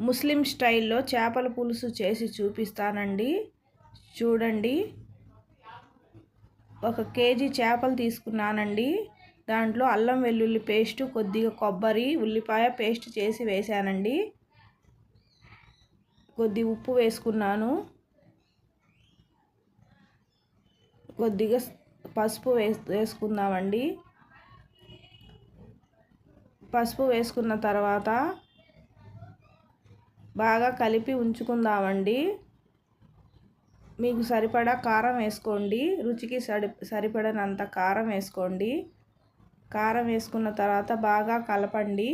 ముస్లిం స్టైల్లో చేపల పులుసు చేసి చూపిస్తానండి. చూడండి. ఒక కేజీ చేపలు తీసుకున్నానండి. దాంట్లో అల్లం వెల్లుల్లి పేస్ట్ కొద్దిగా కొబ్బరి ఉల్లిపాయ పేస్ట్ చేసి వేసానండి కొద్ది ఉప్పు వేసుకున్నాను. కొద్దిగా పసుపు వేసుకుందామండి. పసుపు వేసుకున్న తర్వాత బాగా కలిపి ఉంచుకుందామండి. మీకు సరిపడా కారం వేసుకోండి. రుచికి సరి సరిపడనంత కారం వేసుకోండి. కారం వేసుకున్న తర్వాత బాగా కలపండి.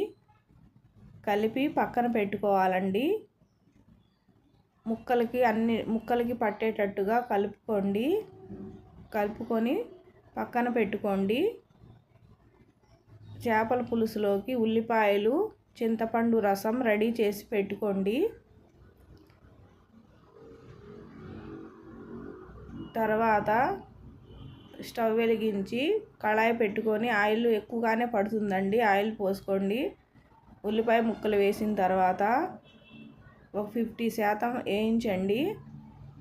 కలిపి పక్కన పెట్టుకోవాలండి. ముక్కలకి అన్ని ముక్కలకి పట్టేటట్టుగా కలుపుకోండి. కలుపుకొని పక్కన పెట్టుకోండి. చేపల పులుసులోకి ఉల్లిపాయలు చింతపండు రసం రెడీ చేసి పెట్టుకోండి. తర్వాత స్టవ్ వెలిగించి కళాయి పెట్టుకొని ఆయిల్ ఎక్కువగానే పడుతుందండి. ఆయిల్ పోసుకోండి. ఉల్లిపాయ ముక్కలు వేసిన తర్వాత ఒక ఫిఫ్టీ శాతం వేయించండి.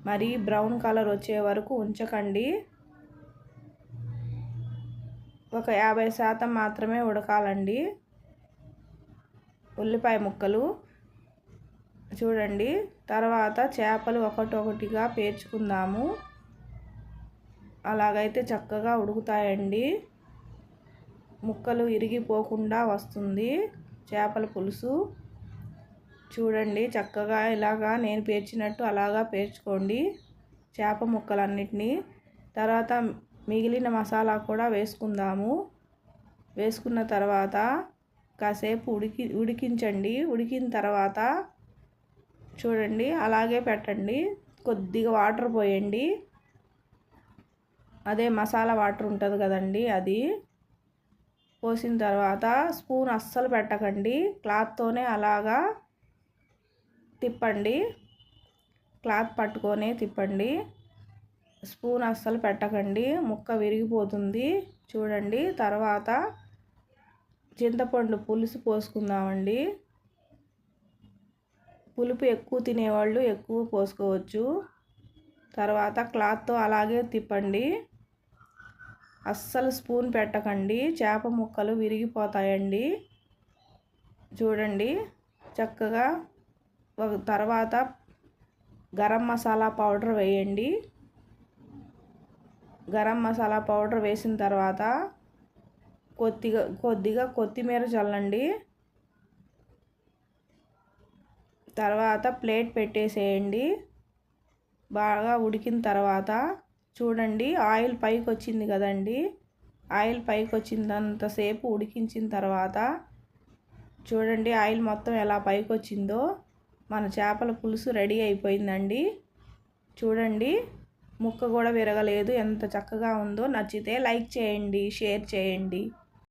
మరి బ్రౌన్ కలర్ వచ్చే వరకు ఉంచకండి. ఒక యాభై శాతం మాత్రమే ఉడకాలండి. ఉల్లిపాయ ముక్కలు చూడండి. తర్వాత చేపలు ఒకటొకటిగా పేర్చుకుందాము. అలాగైతే చక్కగా ఉడుకుతాయండి. ముక్కలు ఇరిగిపోకుండా వస్తుంది చేపల పులుసు. చూడండి చక్కగా ఇలాగా నేను పేర్చినట్టు అలాగా పేర్చుకోండి చేప ముక్కలన్నిటినీ. తర్వాత మిగిలిన మసాలా కూడా వేసుకుందాము. వేసుకున్న తర్వాత కాసేపు ఉడికి ఉడికించండి. ఉడికిన తర్వాత చూడండి అలాగే పెట్టండి. కొద్దిగా వాటర్ పోయండి. అదే మసాలా వాటర్ ఉంటుంది కదండి అది. పోసిన తర్వాత స్పూన్ అస్సలు పెట్టకండి. క్లాత్తోనే అలాగా తిప్పండి. క్లాత్ పట్టుకొని తిప్పండి. స్పూన్ అస్సలు పెట్టకండి. ముక్క విరిగిపోతుంది. చూడండి తర్వాత చింతపండు పులుసు పోసుకుందామండి. పులుపు ఎక్కువ తినేవాళ్ళు ఎక్కువ పోసుకోవచ్చు. తర్వాత క్లాత్తో అలాగే తిప్పండి. అస్సలు స్పూన్ పెట్టకండి. చేప ముక్కలు విరిగిపోతాయండి. చూడండి. చక్కగా ఒక తర్వాత గరం మసాలా పౌడర్ వేయండి. గరం మసాలా పౌడర్ వేసిన తర్వాత కొద్దిగా కొద్దిగా కొత్తిమీర చల్లండి. తర్వాత ప్లేట్ పెట్టేసేయండి. బాగా ఉడికిన తర్వాత చూడండి ఆయిల్ పైకి వచ్చింది కదండి. ఆయిల్ పైకి వచ్చిందంతసేపు ఉడికించిన తర్వాత చూడండి ఆయిల్ మొత్తం ఎలా పైకి వచ్చిందో మన చేపల పులుసు రెడీ అయిపోయిందండి. చూడండి ముక్క కూడా విరగలేదు. ఎంత చక్కగా ఉందో. నచ్చితే లైక్ చేయండి షేర్ చేయండి.